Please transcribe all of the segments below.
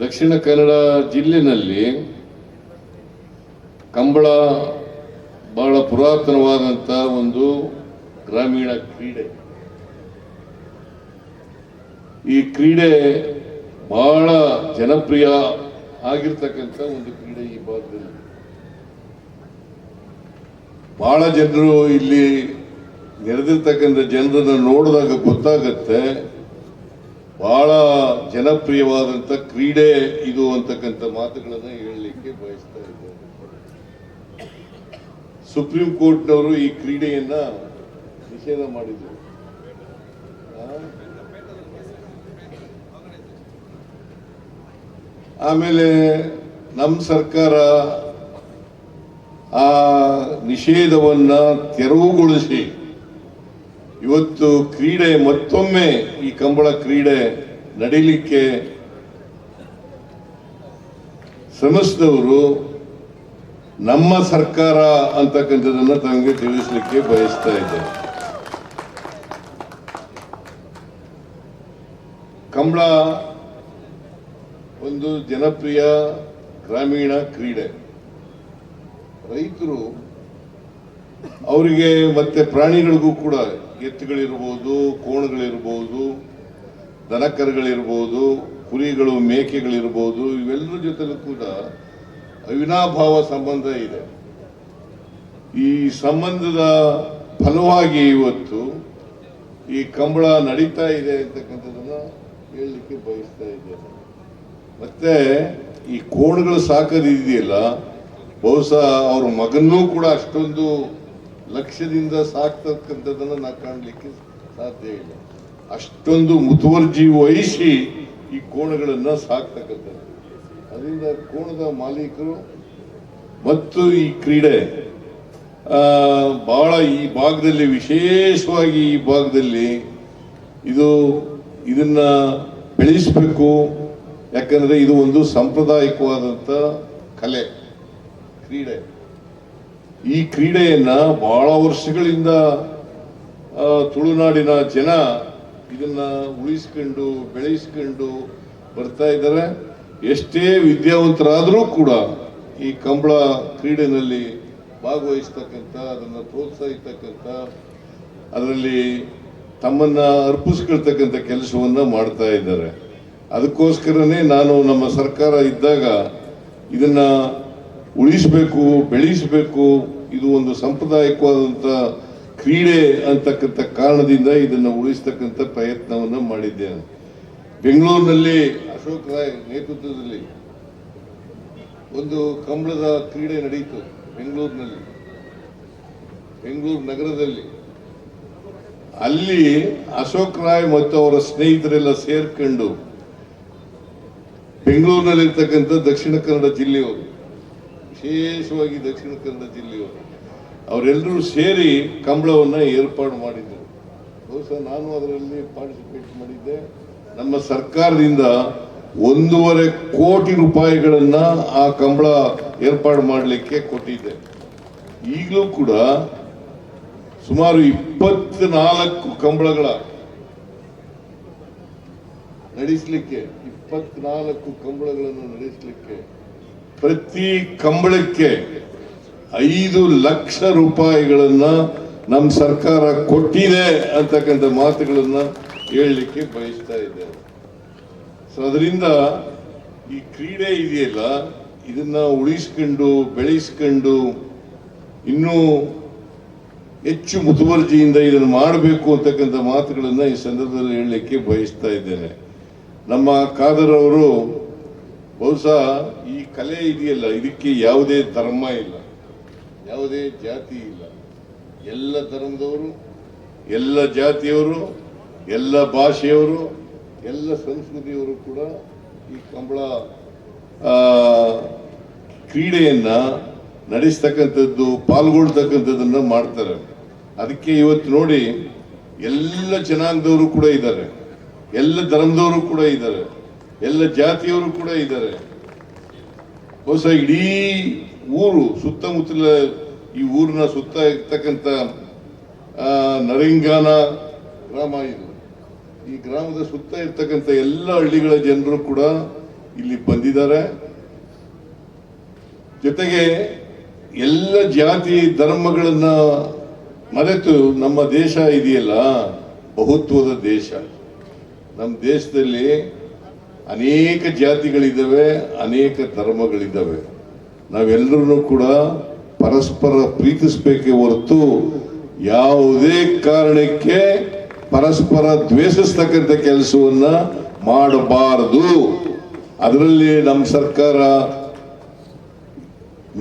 ದಕ್ಷಿಣ ಕನ್ನಡ ಜಿಲ್ಲೆನಲ್ಲಿ ಕಂಬಳ ಬಹಳ ಪುರಾತನವಾದಂಥ ಒಂದು ಗ್ರಾಮೀಣ ಕ್ರೀಡೆ. ಈ ಕ್ರೀಡೆ ಬಹಳ ಜನಪ್ರಿಯ ಆಗಿರ್ತಕ್ಕಂಥ ಒಂದು ಕ್ರೀಡೆ ಈ ಭಾಗದಲ್ಲಿ. ಬಹಳ ಜನರು ಇಲ್ಲಿ ನೆರೆದಿರ್ತಕ್ಕಂಥ ಜನರನ್ನು ನೋಡಿದಾಗ ಗೊತ್ತಾಗತ್ತೆ. ಬಹಳ ಜನಪ್ರಿಯವಾದಂಥ ಕ್ರೀಡೆ ಇದು ಅಂತಕ್ಕಂಥ ಮಾತುಗಳನ್ನು ಹೇಳಲಿಕ್ಕೆ ಬಯಸ್ತಾ ಇದ್ದಾರೆ ಸುಪ್ರೀಂ ಕೋರ್ಟ್ನವರು ಈ ಕ್ರೀಡೆಯನ್ನ ನಿಷೇಧ ಮಾಡಿದರು. ಆಮೇಲೆ ನಮ್ಮ ಸರ್ಕಾರ ಆ ನಿಷೇಧವನ್ನ ತೆರವುಗೊಳಿಸಿ ಇವತ್ತು ಕ್ರೀಡೆ ಮತ್ತೊಮ್ಮೆ ಈ ಕಂಬಳ ಕ್ರೀಡೆ ನಡೀಲಿಕ್ಕೆ ಶ್ರಮಿಸಿದವರು ನಮ್ಮ ಸರ್ಕಾರ ಅಂತಕ್ಕಂಥದ್ದನ್ನ ತಮಗೆ ತಿಳಿಸಲಿಕ್ಕೆ ಬಯಸ್ತಾ ಇದ್ದಾರೆ ಕಂಬಳ ಒಂದು ಜನಪ್ರಿಯ ಗ್ರಾಮೀಣ ಕ್ರೀಡೆ. ರೈತರು ಅವರಿಗೆ ಮತ್ತೆ ಪ್ರಾಣಿಗಳಿಗೂ ಕೂಡ ಎತ್ತುಗಳಿರ್ಬೋದು ಕೋಣಗಳಿರ್ಬೋದು, ದನಕರುಗಳಿರ್ಬೋದು, ಕುರಿಗಳು, ಮೇಕೆಗಳಿರ್ಬೋದು, ಇವೆಲ್ಲರ ಜೊತೆಲೂ ಕೂಡ ಅವಿನಾಭಾವ ಸಂಬಂಧ ಇದೆ. ಈ ಸಂಬಂಧದ ಫಲವಾಗಿ ಇವತ್ತು ಈ ಕಂಬಳ ನಡೀತಾ ಇದೆ ಅಂತಕ್ಕಂಥದ್ದನ್ನ ಹೇಳಲಿಕ್ಕೆ ಬಯಸ್ತಾ ಇದ್ದೇನೆ. ಮತ್ತೆ ಈ ಕೋಣಗಳು ಸಾಕೋದಿದೆಯಲ್ಲ, ಬಹುಶಃ ಅವ್ರ ಮಗನೂ ಕೂಡ ಅಷ್ಟೊಂದು ಲಕ್ಷ್ಯದಿಂದ ಸಾಕ್ತಕ್ಕಂಥದ್ದನ್ನು ನಾ ಕಾಣಲಿಕ್ಕೆ ಸಾಧ್ಯ ಇಲ್ಲ. ಅಷ್ಟೊಂದು ಮುತುವರ್ಜಿ ವಹಿಸಿ ಈ ಕೋಣಗಳನ್ನು ಸಾಕ್ತಕ್ಕಂಥದ್ದು. ಅದರಿಂದ ಕೋಣದ ಮಾಲೀಕರು ಮತ್ತು ಈ ಕ್ರೀಡೆ ಬಹಳ ಈ ಭಾಗದಲ್ಲಿ, ವಿಶೇಷವಾಗಿ ಈ ಭಾಗದಲ್ಲಿ ಇದು ಇದನ್ನ ಬೆಳೆಸಬೇಕು. ಯಾಕಂದ್ರೆ ಇದು ಒಂದು ಸಾಂಪ್ರದಾಯಿಕವಾದಂಥ ಕಲೆ, ಕ್ರೀಡೆ. ಈ ಕ್ರೀಡೆಯನ್ನ ಬಹಳ ವರ್ಷಗಳಿಂದ ತುಳುನಾಡಿನ ಜನ ಇದನ್ನ ಉಳಿಸ್ಕೊಂಡು, ಬೆಳೆಸ್ಕೊಂಡು ಬರ್ತಾ ಇದ್ದಾರೆ. ಎಷ್ಟೇ ವಿದ್ಯಾವಂತರಾದರೂ ಕೂಡ ಈ ಕಂಬಳ ಕ್ರೀಡೆನಲ್ಲಿ ಭಾಗವಹಿಸ್ತಕ್ಕಂಥ, ಅದನ್ನು ಪ್ರೋತ್ಸಾಹಿಸ್ತಕ್ಕಂಥ ಅದರಲ್ಲಿ ತಮ್ಮನ್ನ ಅರ್ಪಿಸ್ಕೊಳ್ತಕ್ಕಂಥ ಕೆಲಸವನ್ನ ಮಾಡ್ತಾ ಇದ್ದಾರೆ. ಅದಕ್ಕೋಸ್ಕರನೇ ನಾನು ನಮ್ಮ ಸರ್ಕಾರ ಇದ್ದಾಗ ಇದನ್ನ ಉಳಿಸಬೇಕು, ಬೆಳೆಸಬೇಕು ಇದು ಒಂದು ಸಾಂಪ್ರದಾಯಿಕವಾದಂಥ ಕ್ರೀಡೆ ಅಂತಕ್ಕಂಥ ಕಾರಣದಿಂದ ಇದನ್ನು ಉಳಿಸ್ತಕ್ಕಂಥ ಪ್ರಯತ್ನವನ್ನು ಮಾಡಿದ್ದೇನೆ ಬೆಂಗಳೂರಿನಲ್ಲಿ ಅಶೋಕ್ ರಾಯ್ ನೇತೃತ್ವದಲ್ಲಿ ಒಂದು ಕಂಬಳದ ಕ್ರೀಡೆ ನಡೆಯಿತು ಬೆಂಗಳೂರಿನಲ್ಲಿ. ಬೆಂಗಳೂರು ನಗರದಲ್ಲಿ. ಅಲ್ಲಿ ಅಶೋಕ್ ರಾಯ್ ಮತ್ತು ಅವರ ಸ್ನೇಹಿತರೆಲ್ಲ ಸೇರ್ಕೊಂಡು ಬೆಂಗಳೂರಿನಲ್ಲಿರ್ತಕ್ಕಂಥ ದಕ್ಷಿಣ ಕನ್ನಡ ಜಿಲ್ಲೆಯವರು, ವಿಶೇಷವಾಗಿ ದಕ್ಷಿಣ ಕನ್ನಡ ಜಿಲ್ಲೆಯವರು ಅವರೆಲ್ಲರೂ ಸೇರಿ ಕಂಬಳವನ್ನು ಏರ್ಪಾಡು ಮಾಡಿದ್ದರು ಬಹುಶಃ ನಾನು ಅದರಲ್ಲಿ ಪಾರ್ಟಿಸಿಪೇಟ್ ಮಾಡಿದ್ದೆ. ನಮ್ಮ ಸರ್ಕಾರದಿಂದ ಒಂದೂವರೆ ಕೋಟಿ ರೂಪಾಯಿಗಳನ್ನು ಆ ಕಂಬಳ ಏರ್ಪಾಡು ಮಾಡಲಿಕ್ಕೆ ಕೊಟ್ಟಿದ್ದೆ. ಈಗಲೂ ಕೂಡ ಸುಮಾರು ಇಪ್ಪತ್ನಾಲ್ಕು ಕಂಬಳಗಳ ನಡೆಸಲಿಕ್ಕೆ, ಇಪ್ಪತ್ನಾಲ್ಕು ಕಂಬಳಗಳನ್ನು ನಡೆಸಲಿಕ್ಕೆ ಪ್ರತಿ ಕಂಬಳಕ್ಕೆ ಐದು ಲಕ್ಷ ರೂಪಾಯಿಗಳನ್ನ ನಮ್ಮ ಸರ್ಕಾರ ಕೊಟ್ಟಿದೆ ಅಂತಕ್ಕಂಥ ಮಾತುಗಳನ್ನ ಹೇಳಲಿಕ್ಕೆ ಬಯಸ್ತಾ ಇದ್ದೇನೆ ಸೊ ಅದರಿಂದ ಈ ಕ್ರೀಡೆ ಇದೆಯಲ್ಲ, ಇದನ್ನ ಉಳಿಸ್ಕೊಂಡು, ಬೆಳೆಸ್ಕೊಂಡು ಇನ್ನೂ ಹೆಚ್ಚು ಮುತುವರ್ಜಿಯಿಂದ ಇದನ್ನು ಮಾಡಬೇಕು ಅಂತಕ್ಕಂಥ ಮಾತುಗಳನ್ನು ಈ ಸಂದರ್ಭದಲ್ಲಿ ಹೇಳಲಿಕ್ಕೆ ಬಯಸ್ತಾ ಇದ್ದೇನೆ. ನಮ್ಮ ಖಾದರ್ ಅವರು ಬಹುಶಃ ಈ ಕಲೆ ಇದೆಯಲ್ಲ, ಇದಕ್ಕೆ ಯಾವುದೇ ಧರ್ಮ ಇಲ್ಲ. ಯಾವುದೇ ಜಾತಿ ಇಲ್ಲ. ಎಲ್ಲ ಧರ್ಮದವರು, ಎಲ್ಲ ಜಾತಿಯವರು, ಎಲ್ಲ ಭಾಷೆಯವರು, ಎಲ್ಲ ಸಂಸ್ಕೃತಿಯವರು ಕೂಡ ಈ ಕಂಬಳ ಕ್ರೀಡೆಯನ್ನ ನಡೆಸ್ತಕ್ಕಂಥದ್ದು, ಪಾಲ್ಗೊಳ್ತಕ್ಕಂಥದ್ದನ್ನ ಮಾಡ್ತಾರೆ. ಅದಕ್ಕೆ ಇವತ್ತು ನೋಡಿ ಎಲ್ಲ ಜನಾಂಗದವರು ಕೂಡ ಇದ್ದಾರೆ. ಎಲ್ಲ ಧರ್ಮದವರು ಕೂಡ ಇದ್ದಾರೆ. ಎಲ್ಲ ಜಾತಿಯವರು ಕೂಡ ಇದ್ದಾರೆ. ಹೊಸ ಇಡೀ ಊರು, ಸುತ್ತಮುತ್ತಲ ಈ ಊರಿನ ಸುತ್ತ ಇರ್ತಕ್ಕಂಥ ನರಿಂಗಾನ ಗ್ರಾಮ ಇದು. ಈ ಗ್ರಾಮದ ಸುತ್ತ ಇರ್ತಕ್ಕಂಥ ಎಲ್ಲ ಹಳ್ಳಿಗಳ ಜನರು ಕೂಡ ಇಲ್ಲಿ ಬಂದಿದ್ದಾರೆ. ಜೊತೆಗೆ ಎಲ್ಲ ಜಾತಿ ಧರ್ಮಗಳನ್ನು ಮರೆತು ನಮ್ಮ ದೇಶ ಇದೆಯಲ್ಲ, ಬಹುತ್ವದ ದೇಶ. ನಮ್ಮ ದೇಶದಲ್ಲಿ ಅನೇಕ ಜಾತಿಗಳಿದ್ದಾವೆ, ಅನೇಕ ಧರ್ಮಗಳಿದ್ದಾವೆ. ನಾವೆಲ್ಲರೂ ಕೂಡ ಪರಸ್ಪರ ಪ್ರೀತಿಸಬೇಕೇ ಹೊರತು ಯಾವುದೇ ಕಾರಣಕ್ಕೆ ಪರಸ್ಪರ ದ್ವೇಷಿಸ್ತಕ್ಕಂಥ ಕೆಲಸವನ್ನ ಮಾಡಬಾರದು. ಅದರಲ್ಲಿ ನಮ್ಮ ಸರ್ಕಾರ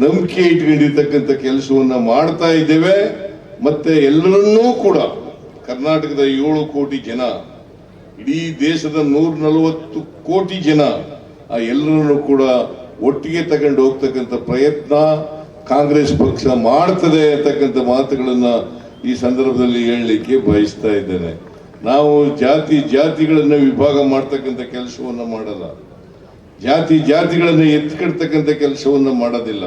ನಂಬಿಕೆ ಇಟ್ಕೊಂಡಿರ್ತಕ್ಕಂಥ ಕೆಲಸವನ್ನ ಮಾಡ್ತಾ ಇದ್ದೇವೆ. ಮತ್ತೆ ಎಲ್ಲರನ್ನೂ ಕೂಡ ಕರ್ನಾಟಕದ ಏಳು ಕೋಟಿ ಜನ, ಇಡೀ ದೇಶದ ನೂರ ನಲವತ್ತು ಕೋಟಿ ಜನ ಆ ಎಲ್ಲರನ್ನೂ ಕೂಡ ಒಟ್ಟಿಗೆ ತಗೊಂಡು ಹೋಗ್ತಕ್ಕಂಥ ಪ್ರಯತ್ನ ಕಾಂಗ್ರೆಸ್ ಪಕ್ಷ ಮಾಡ್ತದೆ ಅಂತಕ್ಕಂಥ ಮಾತುಗಳನ್ನು ಈ ಸಂದರ್ಭದಲ್ಲಿ ಹೇಳಲಿಕ್ಕೆ ಬಯಸ್ತಾ ಇದ್ದೇನೆ. ನಾವು ಜಾತಿ ಜಾತಿಗಳನ್ನು ವಿಭಾಗ ಮಾಡ್ತಕ್ಕಂಥ ಕೆಲಸವನ್ನು ಮಾಡಲ್ಲ. ಜಾತಿ ಜಾತಿಗಳನ್ನು ಎತ್ಕಡ್ತಕ್ಕಂಥ ಕೆಲಸವನ್ನು ಮಾಡೋದಿಲ್ಲ.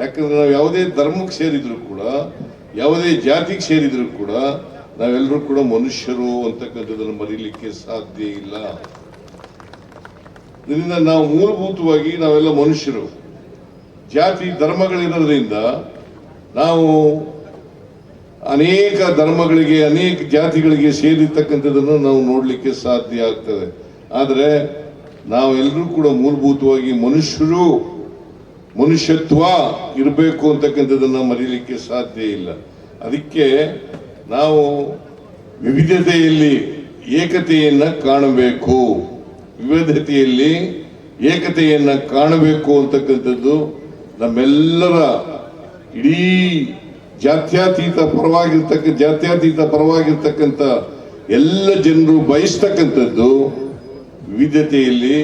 ಯಾಕಂದ್ರೆ ನಾವು ಯಾವುದೇ ಧರ್ಮಕ್ಕೆ ಸೇರಿದ್ರು ಕೂಡ, ಯಾವುದೇ ಜಾತಿಗೆ ಸೇರಿದ್ರು ಕೂಡ ನಾವೆಲ್ಲರೂ ಕೂಡ ಮನುಷ್ಯರು ಅಂತಕ್ಕಂಥದ್ದನ್ನು ಮರೀಲಿಕ್ಕೆ ಸಾಧ್ಯ ಇಲ್ಲ. ಇದರಿಂದ ನಾವು ಮೂಲಭೂತವಾಗಿ ನಾವೆಲ್ಲ ಮನುಷ್ಯರು. ಜಾತಿ, ಧರ್ಮಗಳಿರೋದ್ರಿಂದ ನಾವು ಅನೇಕ ಧರ್ಮಗಳಿಗೆ, ಅನೇಕ ಜಾತಿಗಳಿಗೆ ಸೇರಿರ್ತಕ್ಕಂಥದ್ದನ್ನು ನಾವು ನೋಡಲಿಕ್ಕೆ ಸಾಧ್ಯ ಆಗ್ತದೆ. ಆದರೆ ನಾವೆಲ್ಲರೂ ಕೂಡ ಮೂಲಭೂತವಾಗಿ ಮನುಷ್ಯರು, ಮನುಷ್ಯತ್ವ ಇರಬೇಕು ಅಂತಕ್ಕಂಥದ್ದನ್ನು ಮರೀಲಿಕ್ಕೆ ಸಾಧ್ಯ ಇಲ್ಲ. ಅದಕ್ಕೆ ನಾವು ವಿವಿಧತೆಯಲ್ಲಿ ಏಕತೆಯನ್ನು ಕಾಣಬೇಕು. ವಿವಿಧತೆಯಲ್ಲಿ ಏಕತೆಯನ್ನು ಕಾಣಬೇಕು ಅಂತಕ್ಕಂಥದ್ದು ನಮ್ಮೆಲ್ಲರ ಇಡೀ ಜಾತ್ಯತೀತ ಪರವಾಗಿರ್ತಕ್ಕ, ಜಾತ್ಯತೀತ ಪರವಾಗಿರ್ತಕ್ಕಂಥ ಎಲ್ಲ ಜನರು ಬಯಸ್ತಕ್ಕಂಥದ್ದು ವಿವಿಧತೆಯಲ್ಲಿ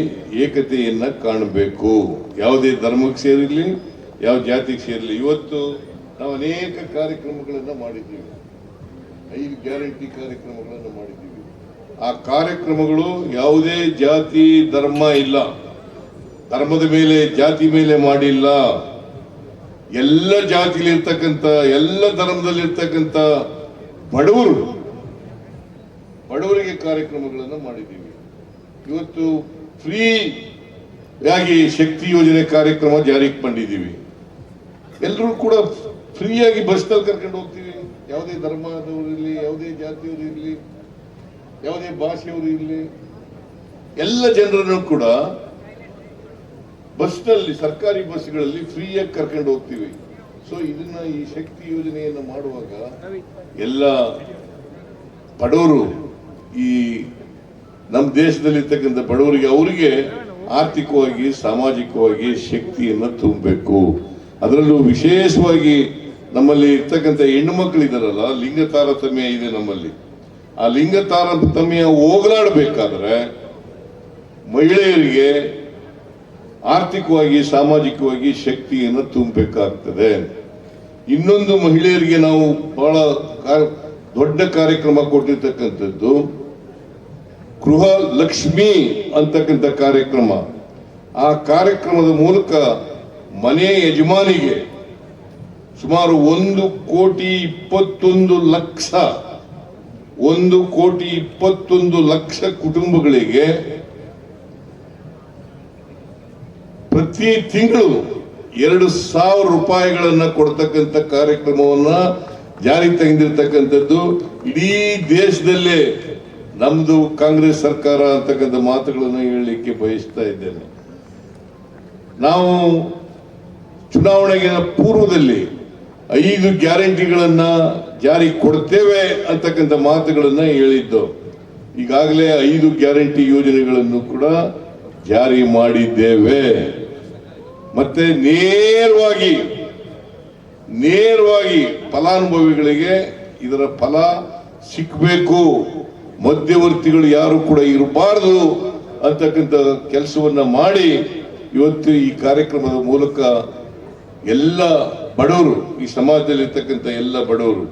ಏಕತೆಯನ್ನು ಕಾಣಬೇಕು. ಯಾವುದೇ ಧರ್ಮಕ್ಕೆ ಸೇರಿರಲಿ, ಯಾವ ಜಾತಿಗೆ ಸೇರಲಿ ಇವತ್ತು ನಾವು ಅನೇಕ ಕಾರ್ಯಕ್ರಮಗಳನ್ನು ಮಾಡಿದ್ದೀವಿ. ಐದು ಗ್ಯಾರಂಟಿ ಕಾರ್ಯಕ್ರಮಗಳನ್ನು ಮಾಡಿದ್ದೀವಿ. ಆ ಕಾರ್ಯಕ್ರಮಗಳು ಯಾವುದೇ ಜಾತಿ, ಧರ್ಮ ಇಲ್ಲ. ಧರ್ಮದ ಮೇಲೆ, ಜಾತಿ ಮೇಲೆ ಮಾಡಿಲ್ಲ. ಎಲ್ಲ ಜಾತಿಲಿರ್ತಕ್ಕಂಥ, ಎಲ್ಲ ಧರ್ಮದಲ್ಲಿರ್ತಕ್ಕಂಥ ಬಡವರು, ಬಡವರಿಗೆ ಕಾರ್ಯಕ್ರಮಗಳನ್ನು ಮಾಡಿದ್ದೀವಿ. ಇವತ್ತು ಫ್ರೀ ಆಗಿ ಶಕ್ತಿ ಯೋಜನೆ ಕಾರ್ಯಕ್ರಮ ಜಾರಿಗೆ ಬಂದಿದ್ದೀವಿ. ಎಲ್ಲರೂ ಕೂಡ ಫ್ರೀಯಾಗಿ ಬಸ್ನಲ್ಲಿ ಕರ್ಕೊಂಡು ಹೋಗ್ತೀವಿ. ಯಾವುದೇ ಧರ್ಮದವರು ಇರಲಿ, ಯಾವುದೇ ಜಾತಿಯವರು ಯಾವುದೇ ಭಾಷೆಯವರು ಇರಲಿ, ಎಲ್ಲ ಜನರನ್ನು ಕೂಡ ಬಸ್ನಲ್ಲಿ, ಸರ್ಕಾರಿ ಬಸ್ಗಳಲ್ಲಿ ಫ್ರೀಯಾಗಿ ಕರ್ಕೊಂಡು ಹೋಗ್ತೀವಿ. ಸೊ ಇದನ್ನ ಈ ಶಕ್ತಿ ಯೋಜನೆಯನ್ನು ಮಾಡುವಾಗ ಎಲ್ಲ ಬಡವರು ಈ ನಮ್ಮ ದೇಶದಲ್ಲಿರ್ತಕ್ಕಂಥ ಬಡವರಿಗೆ, ಅವರಿಗೆ ಆರ್ಥಿಕವಾಗಿ, ಸಾಮಾಜಿಕವಾಗಿ ಶಕ್ತಿಯನ್ನು ತುಂಬಬೇಕು. ಅದರಲ್ಲೂ ವಿಶೇಷವಾಗಿ ನಮ್ಮಲ್ಲಿ ಇರ್ತಕ್ಕಂಥ ಹೆಣ್ಣು ಮಕ್ಕಳಿದಾರಲ್ಲ ಲಿಂಗ ತಾರತಮ್ಯ ಇದೆ ನಮ್ಮಲ್ಲಿ. ಆ ಲಿಂಗ ತಾರತಮ್ಯ ಹೋಗಲಾಡಬೇಕಾದ್ರೆ ಮಹಿಳೆಯರಿಗೆ ಆರ್ಥಿಕವಾಗಿ, ಸಾಮಾಜಿಕವಾಗಿ ಶಕ್ತಿಯನ್ನು ತುಂಬಬೇಕಾಗ್ತದೆ. ಇನ್ನೊಂದು ಮಹಿಳೆಯರಿಗೆ ನಾವು ಬಹಳ ದೊಡ್ಡ ಕಾರ್ಯಕ್ರಮ ಕೊಟ್ಟಿರ್ತಕ್ಕಂಥದ್ದು ಗೃಹ ಲಕ್ಷ್ಮಿ ಅಂತಕ್ಕಂಥ ಕಾರ್ಯಕ್ರಮ. ಆ ಕಾರ್ಯಕ್ರಮದ ಮೂಲಕ ಮನೆ ಯಜಮಾನಿಗೆ ಸುಮಾರು ಒಂದು ಕೋಟಿ ಇಪ್ಪತ್ತೊಂದು ಲಕ್ಷ ಒಂದು ಕೋಟಿ ಇಪ್ಪತ್ತೊಂದು ಲಕ್ಷ ಕುಟುಂಬಗಳಿಗೆ ಪ್ರತಿ ತಿಂಗಳು ಎರಡು ಸಾವಿರ ರೂಪಾಯಿಗಳನ್ನ ಕೊಡ್ತಕ್ಕಂಥ ಕಾರ್ಯಕ್ರಮವನ್ನ ಜಾರಿ ತೆಗೆದಿರ್ತಕ್ಕಂಥದ್ದು. ಇಡೀ ದೇಶದಲ್ಲೇ ನಮ್ದು ಕಾಂಗ್ರೆಸ್ ಸರ್ಕಾರ ಅಂತಕ್ಕಂಥ ಮಾತುಗಳನ್ನು ಹೇಳಲಿಕ್ಕೆ ಬಯಸ್ತಾ ಇದ್ದೇನೆ. ನಾವು ಚುನಾವಣೆಗೆ ಪೂರ್ವದಲ್ಲಿ ಐದು ಗ್ಯಾರಂಟಿಗಳನ್ನ ಜಾರಿ ಕೊಡ್ತೇವೆ ಅಂತಕ್ಕಂಥ ಮಾತುಗಳನ್ನ ಹೇಳಿದ್ದು. ಈಗಾಗಲೇ ಐದು ಗ್ಯಾರಂಟಿ ಯೋಜನೆಗಳನ್ನು ಕೂಡ ಜಾರಿ ಮಾಡಿದ್ದೇವೆ. ಮತ್ತೆ ನೇರವಾಗಿ ನೇರವಾಗಿ ಫಲಾನುಭವಿಗಳಿಗೆ ಇದರ ಫಲ ಸಿಕ್ಕಬೇಕು ಮಧ್ಯವರ್ತಿಗಳು ಯಾರು ಕೂಡ ಇರಬಾರದು ಅಂತಕ್ಕಂಥ ಕೆಲಸವನ್ನ ಮಾಡಿ ಇವತ್ತು ಈ ಕಾರ್ಯಕ್ರಮದ ಮೂಲಕ ಎಲ್ಲ ಬಡವರು, ಈ ಸಮಾಜದಲ್ಲಿರ್ತಕ್ಕಂಥ ಎಲ್ಲ ಬಡವರು,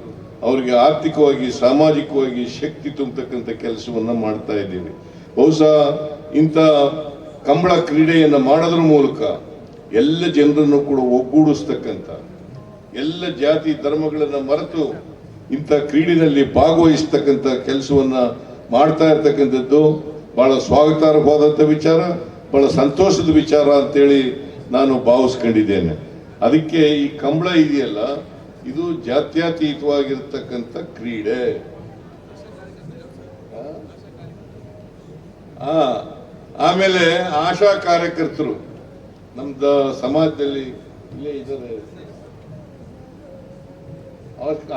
ಅವರಿಗೆ ಆರ್ಥಿಕವಾಗಿ, ಸಾಮಾಜಿಕವಾಗಿ ಶಕ್ತಿ ತುಂಬತಕ್ಕಂಥ ಕೆಲಸವನ್ನು ಮಾಡ್ತಾ ಇದ್ದೀವಿ. ಬಹುಶಃ ಇಂಥ ಕಂಬಳ ಕ್ರೀಡೆಯನ್ನು ಮಾಡೋದ್ರ ಮೂಲಕ ಎಲ್ಲ ಜನರನ್ನು ಕೂಡ ಒಗ್ಗೂಡಿಸ್ತಕ್ಕಂಥ, ಎಲ್ಲ ಜಾತಿ ಧರ್ಮಗಳನ್ನು ಮರೆತು ಇಂಥ ಕ್ರೀಡೆಯಲ್ಲಿ ಭಾಗವಹಿಸ್ತಕ್ಕಂಥ ಕೆಲಸವನ್ನು ಮಾಡ್ತಾ ಇರ್ತಕ್ಕಂಥದ್ದು ಬಹಳ ಸ್ವಾಗತಾರ್ಹವಾದಂಥ ವಿಚಾರ, ಬಹಳ ಸಂತೋಷದ ವಿಚಾರ ಅಂತೇಳಿ ನಾನು ಭಾವಿಸ್ಕೊಂಡಿದ್ದೇನೆ. ಅದಕ್ಕೆ ಈ ಕಂಬಳ ಇದೆಯಲ್ಲ, ಇದು ಜಾತ್ಯತೀತವಾಗಿರ್ತಕ್ಕಂಥ ಕ್ರೀಡೆ. ಆಮೇಲೆ ಆಶಾ ಕಾರ್ಯಕರ್ತರು, ನಮ್ದ ಸಮಾಜದಲ್ಲಿ ಇಲ್ಲೇ ಇದ್ದಾರೆ.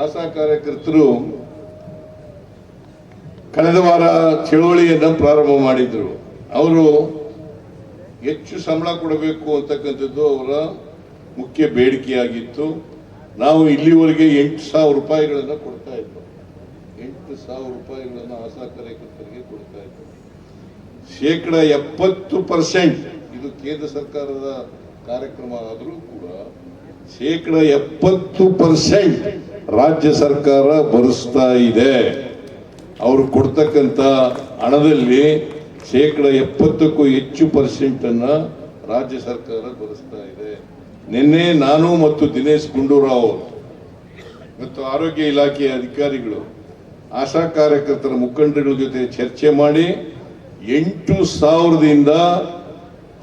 ಆಶಾ ಕಾರ್ಯಕರ್ತರು ಕಳೆದ ವಾರ ಚಳುವಳಿಯನ್ನು ಪ್ರಾರಂಭ ಮಾಡಿದ್ರು. ಅವರು ಹೆಚ್ಚು ಸಂಬಳ ಕೊಡಬೇಕು ಅಂತಕ್ಕಂಥದ್ದು ಅವರ ಮುಖ್ಯ ಬೇಡಿಕೆಯಾಗಿತ್ತು. ನಾವು ಇಲ್ಲಿವರೆಗೆ ಎಂಟು ಸಾವಿರ ರೂಪಾಯಿಗಳನ್ನು ಕೊಡ್ತಾ ಇದ್ವು. ಎಂಟು ಸಾವಿರ ರೂಪಾಯಿಗಳನ್ನು ಆಶಾ ಕಾರ್ಯಕರ್ತರಿಗೆ ಕೊಡ್ತಾ ಇದ್ವು. ಶೇಕಡ ಎಪ್ಪತ್ತು ಪರ್ಸೆಂಟ್ ಇದು ಕೇಂದ್ರ ಸರ್ಕಾರದ ಕಾರ್ಯಕ್ರಮ ಆದರೂ ಕೂಡ ಶೇಕಡ ಎಪ್ಪತ್ತು ಪರ್ಸೆಂಟ್ ರಾಜ್ಯ ಸರ್ಕಾರ ಭರಿಸ್ತಾ ಇದೆ. ಅವರು ಕೊಡ್ತಕ್ಕಂಥ ಹಣದಲ್ಲಿ ಶೇಕಡ ಎಪ್ಪತ್ತಕ್ಕೂ ಹೆಚ್ಚು ಪರ್ಸೆಂಟನ್ನು ರಾಜ್ಯ ಸರ್ಕಾರ ಭರಿಸ್ತಾ ಇದೆ. ನಿನ್ನೆ ನಾನು ಮತ್ತು ದಿನೇಶ್ ಗುಂಡೂರಾವ್ ಮತ್ತು ಆರೋಗ್ಯ ಇಲಾಖೆಯ ಅಧಿಕಾರಿಗಳು, ಆಶಾ ಕಾರ್ಯಕರ್ತರ ಮುಖಂಡರುಗಳ ಜೊತೆ ಚರ್ಚೆ ಮಾಡಿ ಎಂಟು ಸಾವಿರದಿಂದ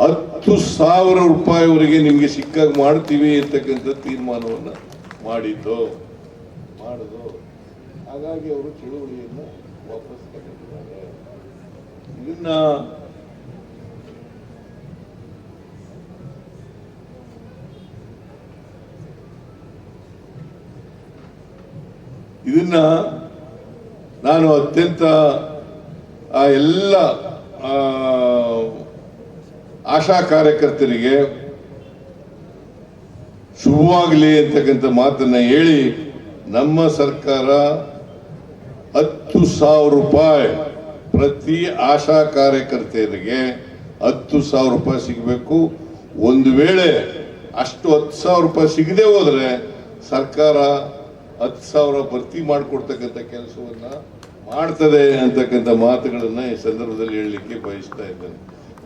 ಹತ್ತು ಸಾವಿರ ರೂಪಾಯಿವರೆಗೆ ನಿಮಗೆ ಸಿಕ್ಕಾಗ ಮಾಡ್ತೀವಿ ಅಂತಕ್ಕಂಥ ತೀರ್ಮಾನವನ್ನು ಮಾಡಿದ್ದು, ಮಾಡುದು. ಹಾಗಾಗಿ ಅವರು ಚಳುವಳಿಯನ್ನು ವಾಪಸ್ ತಗೊಂಡಿದ್ದಾರೆ. ಇದನ್ನ ಇದನ್ನ ನಾನು ಅತ್ಯಂತ, ಆ, ಎಲ್ಲ ಆಶಾ ಕಾರ್ಯಕರ್ತರಿಗೆ ಶುಭವಾಗಲಿ ಅಂತಕ್ಕಂಥ ಮಾತನ್ನ ಹೇಳಿ ನಮ್ಮ ಸರ್ಕಾರ ಹತ್ತು ಸಾವಿರ ರೂಪಾಯಿ ಪ್ರತಿ ಆಶಾ ಕಾರ್ಯಕರ್ತೆಯರಿಗೆ ಹತ್ತು ಸಾವಿರ ರೂಪಾಯಿ ಸಿಗಬೇಕು. ಒಂದು ವೇಳೆ ಅಷ್ಟು ಹತ್ತು ಸಾವಿರ ರೂಪಾಯಿ ಸಿಗದೆ ಹೋದರೆ ಸರ್ಕಾರ ಹತ್ತು ಸಾವಿರ ಭರ್ತಿ ಮಾಡಿಕೊಡ್ತಕ್ಕಂಥ ಕೆಲಸವನ್ನು ಮಾಡ್ತದೆ ಅಂತಕ್ಕಂಥ ಮಾತುಗಳನ್ನು ಈ ಸಂದರ್ಭದಲ್ಲಿ ಹೇಳಲಿಕ್ಕೆ ಬಯಸ್ತಾ ಇದ್ದೇನೆ.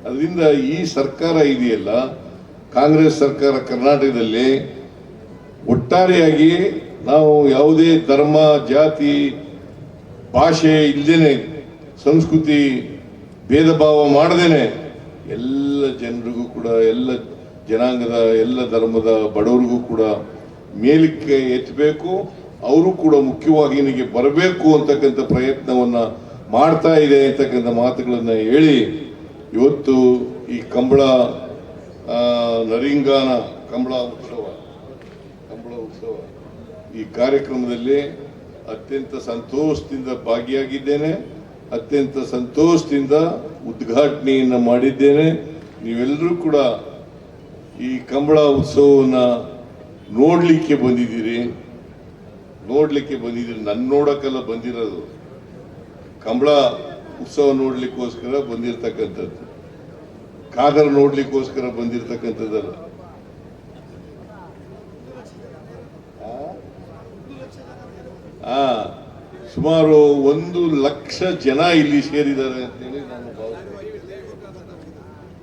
ಅದರಿಂದ ಈ ಸರ್ಕಾರ ಇದೆಯಲ್ಲ, ಕಾಂಗ್ರೆಸ್ ಸರ್ಕಾರ ಕರ್ನಾಟಕದಲ್ಲಿ ಒಟ್ಟಾರೆಯಾಗಿ ನಾವು ಯಾವುದೇ ಧರ್ಮ, ಜಾತಿ, ಭಾಷೆ ಇಲ್ಲದೇನೆ ಸಂಸ್ಕೃತಿ ಭೇದ ಭಾವ ಮಾಡದೇನೆ, ಎಲ್ಲ ಜನರಿಗೂ ಕೂಡ, ಎಲ್ಲ ಜನಾಂಗದ, ಎಲ್ಲ ಧರ್ಮದ ಬಡವರಿಗೂ ಕೂಡ ಮೇಲಕ್ಕೆ ಎತ್ತಬೇಕು. ಅವರು ಕೂಡ ಮುಖ್ಯವಾಗಿ ನಿಮಗೆ ಬರಬೇಕು ಅಂತಕ್ಕಂಥ ಪ್ರಯತ್ನವನ್ನ ಮಾಡ್ತಾ ಇದೆ ಅಂತಕ್ಕಂಥ ಮಾತುಗಳನ್ನ ಹೇಳಿ ಇವತ್ತು ಈ ಕಂಬಳ ನರಿಂಗಾನ ಕಂಬಳ ಉತ್ಸವ ಕಂಬಳ ಉತ್ಸವ ಈ ಕಾರ್ಯಕ್ರಮದಲ್ಲಿ ಅತ್ಯಂತ ಸಂತೋಷದಿಂದ ಭಾಗಿಯಾಗಿದ್ದೇನೆ, ಅತ್ಯಂತ ಸಂತೋಷದಿಂದ ಉದ್ಘಾಟನೆಯನ್ನು ಮಾಡಿದ್ದೇನೆ. ನೀವೆಲ್ಲರೂ ಕೂಡ ಈ ಕಂಬಳ ಉತ್ಸವವನ್ನು ನೋಡಲಿಕ್ಕೆ ಬಂದಿದ್ದೀರಿ. ನೋಡ್ಲಿಕ್ಕೆ ಬಂದಿದ್ರು ನನ್ನ ನೋಡಕ್ಕೆಲ್ಲ ಬಂದಿರೋದು. ಕಂಬಳ ಉತ್ಸವ ನೋಡ್ಲಿಕ್ಕೋಸ್ಕರ ಬಂದಿರತಕ್ಕಂಥದ್ದು. ಕಾಗರ ನೋಡ್ಲಿಕ್ಕೋಸ್ಕರ ಬಂದಿರತಕ್ಕಂಥದ್ದಲ್ಲ. ಆ? ಸುಮಾರು ಒಂದು ಲಕ್ಷ ಜನ ಇಲ್ಲಿ ಸೇರಿದ್ದಾರೆ ಅಂತೇಳಿ ನಾನು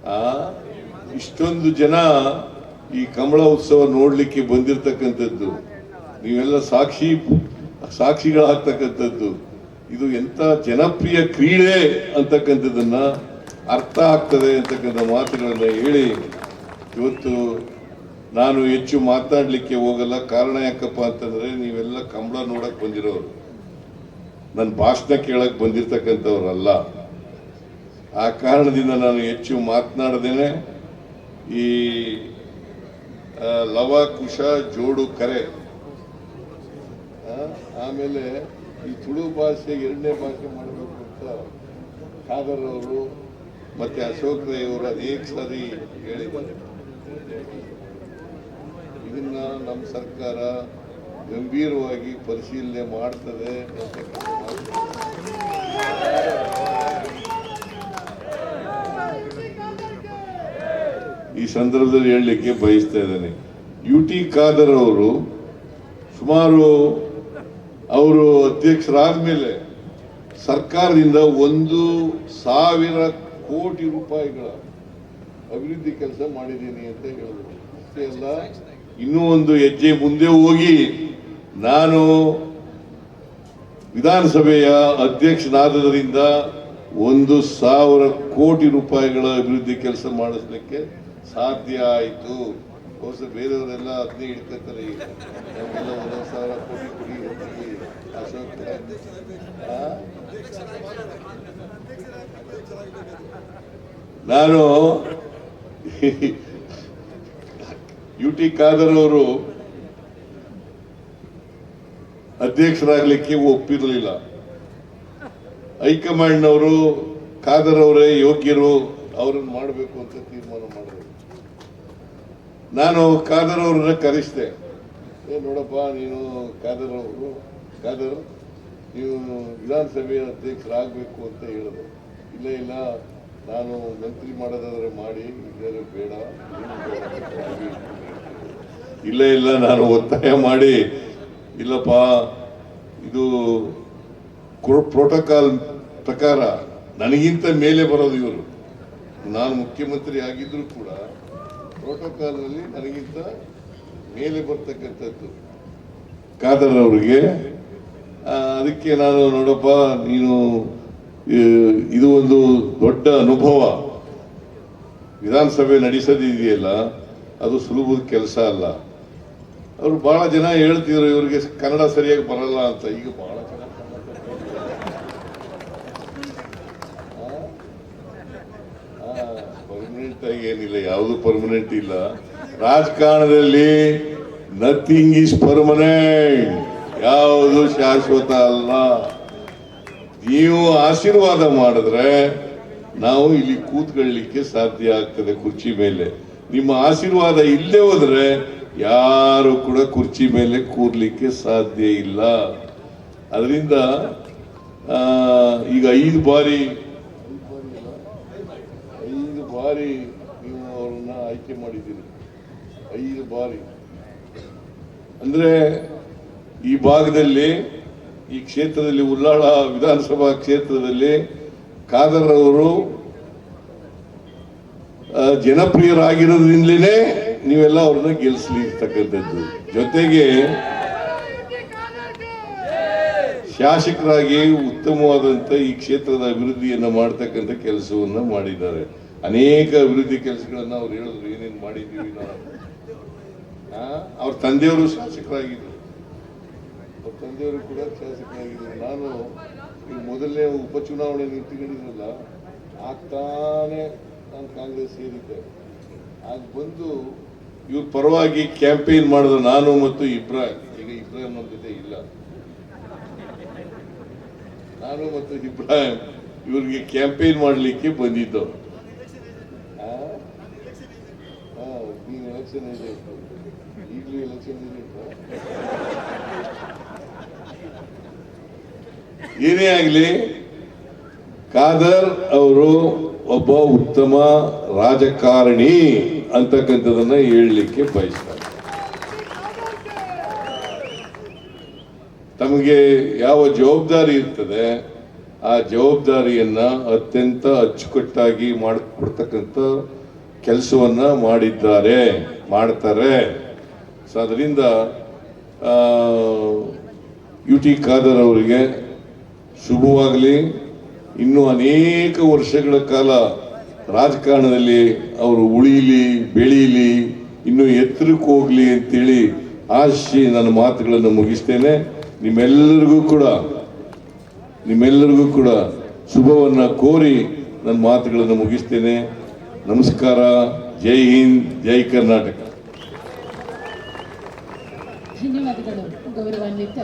ಆ? ಇಷ್ಟೊಂದು ಜನ ಈ ಕಮಲ ಉತ್ಸವ ನೋಡ್ಲಿಕ್ಕೆ ಬಂದಿರತಕ್ಕಂಥದ್ದು. ನೀವೆಲ್ಲ ಸಾಕ್ಷಿ ಸಾಕ್ಷಿಗಳಾಗ್ತಕ್ಕಂಥದ್ದು. ಇದು ಎಂತ ಜನಪ್ರಿಯ ಕ್ರೀಡೆ ಅಂತಕ್ಕಂಥದ್ದನ್ನು ಅರ್ಥ ಆಗ್ತದೆ ಅಂತಕ್ಕಂಥ ಮಾತುಗಳನ್ನು ಹೇಳಿ ಇವತ್ತು ನಾನು ಹೆಚ್ಚು ಮಾತನಾಡಲಿಕ್ಕೆ ಹೋಗಲ್ಲ. ಕಾರಣ ಯಾಕಪ್ಪ ಅಂತಂದ್ರೆ ನೀವೆಲ್ಲ ಕಂಬಳ ನೋಡಕ್ಕೆ ಬಂದಿರೋರು. ನನ್ನ ಭಾಷಣ ಕೇಳಕ್ಕೆ ಬಂದಿರ್ತಕ್ಕಂಥವ್ರಲ್ಲ. ಆ ಕಾರಣದಿಂದ ನಾನು ಹೆಚ್ಚು ಮಾತನಾಡದೇನೆ. ಈ ಲವ ಕುಶ ಜೋಡು ಕರೆ. ಆಮೇಲೆ ಈ ತುಳು ಭಾಷೆ ಎರಡನೇ ಭಾಷೆ ಮಾಡಬೇಕು ಅಂತ ಖಾದರ್ ಅವರು ಮತ್ತೆ ಅಶೋಕ್ ರೈ ಅವರು ಅನೇಕ ಸಾರಿ ಹೇಳಿದ್ದಾರೆ ಇದನ್ನ ನಮ್ಮ ಸರ್ಕಾರ ಗಂಭೀರವಾಗಿ ಪರಿಶೀಲನೆ ಮಾಡ್ತದೆ. ಈ ಸಂದರ್ಭದಲ್ಲಿ ಹೇಳಲಿಕ್ಕೆ ಬಯಸ್ತಾ ಇದ್ದೇನೆ ಯು ಟಿ ಖಾದರ್ ಅವರು ಸುಮಾರು ಅವರು ಅಧ್ಯಕ್ಷರಾದ ಮೇಲೆ ಸರ್ಕಾರದಿಂದ ಒಂದು ಸಾವಿರ ಕೋಟಿ ರೂಪಾಯಿಗಳ ಅಭಿವೃದ್ಧಿ ಕೆಲಸ ಮಾಡಿದ್ದೀನಿ ಅಂತ ಹೇಳಿದ್ರು. ಅಷ್ಟೇ ಅಲ್ಲ, ಇನ್ನೂ ಒಂದು ಹೆಜ್ಜೆ ಮುಂದೆ ಹೋಗಿ ನಾನು ವಿಧಾನಸಭೆಯ ಅಧ್ಯಕ್ಷನಾದದರಿಂದ ಒಂದು ಸಾವಿರ ಕೋಟಿ ರೂಪಾಯಿಗಳ ಅಭಿವೃದ್ಧಿ ಕೆಲಸ ಮಾಡಿಸ್ಲಿಕ್ಕೆ ಸಾಧ್ಯ ಆಯಿತು. ಹೊಸ ಬೇರೆಯವರೆಲ್ಲ ಅದನ್ನೇ ಹಿಡ್ಕೊತಾರೆ ಈಗ. ಒಂದೊಂದು ಸಾವಿರ ಕೋಟಿ ನಾನು ಯು ಟಿ ಖಾದರ್ ಅವರು ಅಧ್ಯಕ್ಷರಾಗಲಿಕ್ಕೆ ಒಪ್ಪಿರಲಿಲ್ಲ. ಹೈಕಮಾಂಡ್ನವರು ಖಾದರ್ ಅವರೇ ಯೋಗ್ಯರು, ಅವ್ರನ್ನ ಮಾಡಬೇಕು ಅಂತ ನಾನು ಖಾದರ್ ಅವ್ರನ್ನ ಕರೆಸಿದೆ ಏ, ನೋಡಪ್ಪ, ನೀನು ಖಾದರ್ ಅವರು, ಖಾದರ್, ನೀವು ವಿಧಾನಸಭೆಯ ಅಧ್ಯಕ್ಷರಾಗಬೇಕು ಅಂತ ಹೇಳಿದ್ರು. ಇಲ್ಲ ಇಲ್ಲ, ನಾನು ಮಂತ್ರಿ ಮಾಡೋದಾದ್ರೆ ಮಾಡಿ ಇಲ್ಲದ್ರೆ ಬೇಡ. ಇಲ್ಲ ಇಲ್ಲ, ನಾನು ಒತ್ತಾಯ ಮಾಡಿ, ಇಲ್ಲಪ್ಪ, ಇದು ಪ್ರೋಟೋಕಾಲ್ ಪ್ರಕಾರ ನನಗಿಂತ ಮೇಲೆ ಬರೋದು ಇವರು. ನಾನು ಮುಖ್ಯಮಂತ್ರಿ ಆಗಿದ್ರು ಕೂಡ ಪ್ರೋಟೋಕಾಲ್ನಲ್ಲಿ ನನಗಿಂತ ಮೇಲೆ ಬರ್ತಕ್ಕಂಥದ್ದು ಖಾದರ್ ಅವರಿಗೆ ಅದಕ್ಕೆ ನಾನು ನೋಡಪ್ಪ, ನೀನು ಇದು ಒಂದು ದೊಡ್ಡ ಅನುಭವ. ವಿಧಾನಸಭೆ ನಡೆಸೋದಿದೆಯಲ್ಲ, ಅದು ಸುಲಭದ ಕೆಲಸ ಅಲ್ಲ. ಅವರು ಬಹಳ ಜನ ಹೇಳ್ತಿದ್ರು, ಇವರಿಗೆ ಕನ್ನಡ ಸರಿಯಾಗಿ ಬರಲ್ಲ ಅಂತ. ಈಗ ಬಹಳ ಚೆನ್ನಾಗಿ ಪರ್ಮನೆಂಟ್ ಆಗಿ ಏನಿಲ್ಲ, ಯಾವುದು ಪರ್ಮನೆಂಟ್ ಇಲ್ಲ. ರಾಜಕಾರಣದಲ್ಲಿ ನಥಿಂಗ್ ಈಸ್ ಪರ್ಮನೆಂಟ್ ಯಾವುದು ಶಾಶ್ವತ ಅಲ್ಲ ನೀವು ಆಶೀರ್ವಾದ ಮಾಡಿದ್ರೆ ನಾವು ಇಲ್ಲಿ ಕೂತ್ಕೊಳ್ಳಿಕ್ಕೆ ಸಾಧ್ಯ ಆಗ್ತದೆ ಕುರ್ಚಿ ಮೇಲೆ. ನಿಮ್ಮ ಆಶೀರ್ವಾದ ಇಲ್ಲೇ ಹೋದ್ರೆ ಯಾರು ಕೂಡ ಕುರ್ಚಿ ಮೇಲೆ ಕೂರ್ಲಿಕ್ಕೆ ಸಾಧ್ಯ ಇಲ್ಲ. ಅದರಿಂದ ಈಗ ಐದು ಬಾರಿ ಐದು ಬಾರಿ ನೀವು ಅವ್ರನ್ನ ಆಯ್ಕೆ ಮಾಡಿದ್ದೀರಿ ಐದು ಬಾರಿ. ಅಂದ್ರೆ ಈ ಭಾಗದಲ್ಲಿ ಈ ಕ್ಷೇತ್ರದಲ್ಲಿ ಉಲ್ಲಾಳ ವಿಧಾನಸಭಾ ಕ್ಷೇತ್ರದಲ್ಲಿ ಆ, ಜನಪ್ರಿಯರಾಗಿರೋದ್ರಿಂದಲೇ ನೀವೆಲ್ಲ ಅವ್ರನ್ನ ಗೆಲ್ಲಿಸ್ಲಿರ್ತಕ್ಕಂಥದ್ದು ಜೊತೆಗೆ ಶಾಸಕರಾಗಿ ಉತ್ತಮವಾದಂತ ಈ ಕ್ಷೇತ್ರದ ಅಭಿವೃದ್ಧಿಯನ್ನು ಮಾಡ್ತಕ್ಕಂಥ ಕೆಲಸವನ್ನ ಮಾಡಿದ್ದಾರೆ. ಅನೇಕ ಅಭಿವೃದ್ಧಿ ಕೆಲಸಗಳನ್ನು ಅವ್ರು ಹೇಳಿದ್ರು ಏನೇನು ಮಾಡಿದೀವಿ ನಾವು ಅವ್ರ ತಂದೆಯವರು ಶಾಸಕರಾಗಿದ್ರು. ಅವ್ರ ತಂದೆಯವರು ಕೂಡ ಶಾಸಕರಾಗಿದ್ದರು ನಾನು ಈ ಮೊದಲನೇ ಉಪಚುನಾವಣೆ ನಿಂತುಕೊಂಡಿದ್ರಲ್ಲ ತಾನೇ ನಾನು ಕಾಂಗ್ರೆಸ್ ಸೇರಿದ್ದೆ. ಆಗ ಬಂದು ಇವ್ರ ಪರವಾಗಿ ಕ್ಯಾಂಪೇನ್ ಮಾಡಿದ್ರು ನಾನು ಮತ್ತು ಇಬ್ರಾಹಿಂ. ಈಗ ಇಬ್ರಾಹಿಂ ನಮ್ಮ ಜೊತೆ ಇಲ್ಲ. ನಾನು ಮತ್ತು ಇಬ್ರಾಹಿಂ ಇವ್ರಿಗೆ ಕ್ಯಾಂಪೇನ್ ಮಾಡಲಿಕ್ಕೆ ಬಂದಿದ್ದು ಆ? ಆ, ಈಗ ಎಲೆಕ್ಷನ್ ಇದೆ ಏನೇ ಆಗಲಿ, ಖಾದರ್ ಅವರು ಒಬ್ಬ ಉತ್ತಮ ರಾಜಕಾರಣಿ ಅಂತಕ್ಕಂಥದನ್ನ ಹೇಳಲಿಕ್ಕೆ ಬಯಸ್ತಾರೆ. ತಮಗೆ ಯಾವ ಜವಾಬ್ದಾರಿ ಇರ್ತದೆ, ಆ ಜವಾಬ್ದಾರಿಯನ್ನ ಅತ್ಯಂತ ಅಚ್ಚುಕಟ್ಟಾಗಿ ಮಾಡಿಕೊಡ್ತಕ್ಕಂಥ ಕೆಲಸವನ್ನ ಮಾಡಿದ್ದಾರೆ, ಮಾಡ್ತಾರೆ. ಸೊ ಅದರಿಂದ ಯು ಟಿ ಖಾದರ್ ಅವರಿಗೆ ಶುಭವಾಗಲಿ. ಇನ್ನೂ ಅನೇಕ ವರ್ಷಗಳ ಕಾಲ ರಾಜಕಾರಣದಲ್ಲಿ ಅವರು ಉಳಿಯಲಿ ಬೆಳೀಲಿ, ಇನ್ನೂ ಎತ್ತರಕ್ಕೆ ಹೋಗಲಿ ಅಂತೇಳಿ ಆಶಿಸಿ ನನ್ನ ಮಾತುಗಳನ್ನು ಮುಗಿಸ್ತೇನೆ. ನಿಮ್ಮೆಲ್ಲರಿಗೂ ಕೂಡ ನಿಮ್ಮೆಲ್ಲರಿಗೂ ಕೂಡ ಶುಭವನ್ನು ಕೋರಿ ನನ್ನ ಮಾತುಗಳನ್ನು ಮುಗಿಸ್ತೇನೆ. ನಮಸ್ಕಾರ. ಜೈ ಹಿಂದ್, ಜೈ ಕರ್ನಾಟಕ. ಗೌರವಾನ್ವಿತ